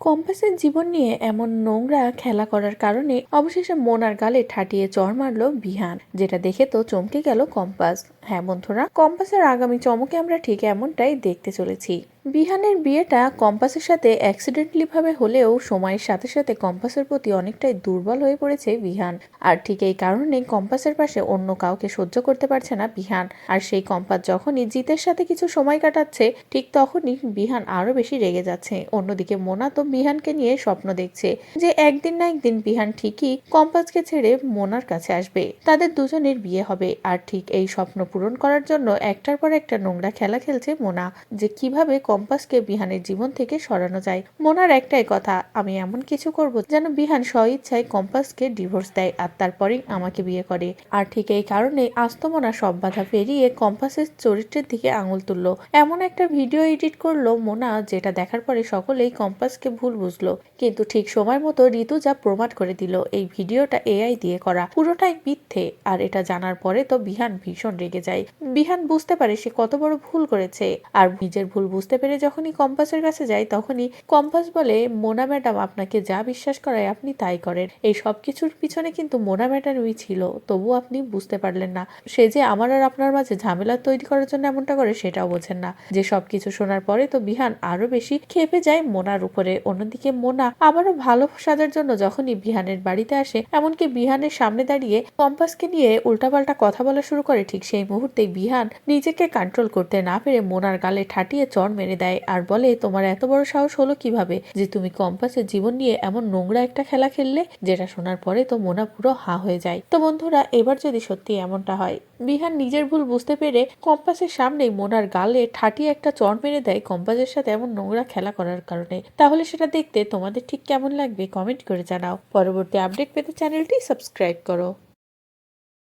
কম্পাসের জীবন নিয়ে এমন নোংরা খেলা করার কারণে অবশেষে মোনার গালে ঠাটিয়ে চর মারল বিহান, যেটা দেখে তো চমকে গেল কম্পাস। হ্যাঁ বন্ধুরা, কম্পাসের আগামী চমকে আমরা ঠিক এমনটাই দেখতে চলেছি। বিহানের বিয়েটা কম্পাসের সাথে অ্যাক্সিডেন্টলি ভাবে হলেও সময়ের সাথে সাথে কম্পাসের প্রতি অনেকটাই দুর্বল হয়ে পড়েছে বিহান। আর ঠিক এই কারণে কম্পাসের পাশে অন্য কাউকে সহ্য করতে পারছে না বিহান। আর সেই কম্পাস যখনই জিতের সাথে কিছু সময় কাটাচ্ছে, ঠিক তখনই বিহান আরও বেশি রেগে যাচ্ছে। অন্যদিকে মোনা তো বিহানকে নিয়ে স্বপ্ন দেখছে যে একদিন না একদিন বিহান ঠিকই কম্পাসকে ছেড়ে মোনার কাছে আসবে। তাদের দুজনের বিয়ে হবে। আর ঠিক এই স্বপ্ন পূরণ করার জন্য একটার পর একটা নোংরা খেলা খেলছে মোনা। যে কীভাবে কম্পাসকে বিহানের জীবন থেকে সরানো যায়। মোনার একটাই কথা, আমি এমন কিছু করব যেন বিহান স্বইচ্ছায় কম্পাসকে ডিভোর্স দেয় আর তারপরেই আমাকে বিয়ে করে। আর ঠিক এই কারণে আস্ত মোনা সব বাধা পেরিয়ে কম্পাসের চরিত্রের দিকে আঙুল তুললো। এমন একটা ভিডিও এডিট করল মোনা যেটা দেখার পরে সকলেই কম্পাসকে ভুল বুঝলো। কিন্তু ঠিক সময় মতো ঋতু যা প্রমাণ করে দিল, এই ভিডিওটা এআই দিয়ে করা। পুরোটাই মিথ্যে, আর এটা জানার পরে তো বিহান ভীষণ রেগে যায়। বিহান বুঝতে পারে সে কত বড় ভুল করেছে, আর নিজের ভুল বুঝতে পেরে যখনই কম্পাসের কাছে যায় তখনই কম্পাস বলে, মোনা ম্যাডাম, আপনাকে যা বিশ্বাস করায় আপনি তাই করেন। এই সব কিছুর পিছনে কিন্তু মোনা ম্যাডামই ছিল, তবু আপনি বুঝতে পারলেন না। সে যে আমার আর আপনার মাঝে ঝামেলা তৈরি করার জন্য এমনটা করে, সেটাও বোঝেন না। যে সবকিছু শোনার পরে তো বিহান আরও বেশি খেপে যায় মোনার উপরে। অন্যদিকে মোনা আবারও ভালো সাজার জন্য যখনই বিহানের বাড়িতে আসে, এমনকি বিহানের সামনে দাঁড়িয়ে কম্পাসকে নিয়ে উল্টাপাল্টা কথা বলা শুরু করে, ঠিক সেই মুহূর্তে বিহান নিজেকে কন্ট্রোল করতে না পেরে মোনার গালে ঠাটিয়ে চড় মেরে দেয়। আর বলে, তোমার এত বড় সাহস হলো কীভাবে যে তুমি কম্পাসের জীবন নিয়ে এমন নোংরা একটা খেলা খেললে যেটা শোনার পরে তো মোনা পুরো হা হয়ে যায়? তো বন্ধুরা, এবার যদি সত্যি এমনটা হয় বিহান নিজের ভুল বুঝতে পেরে কম্পাসের সামনেই মোনার গালে ঠাটিয়ে একটা চর মেরে দেয় কম্পাসের সাথে এমন নোংরা খেলা করার কারণে। তাহলে সেটা দেখতে তোমাদের ঠিক কেমন লাগবে কমেন্ট করে জানাও। পরবর্তী আপডেট পেতে চ্যানেলটি সাবস্ক্রাইব করো।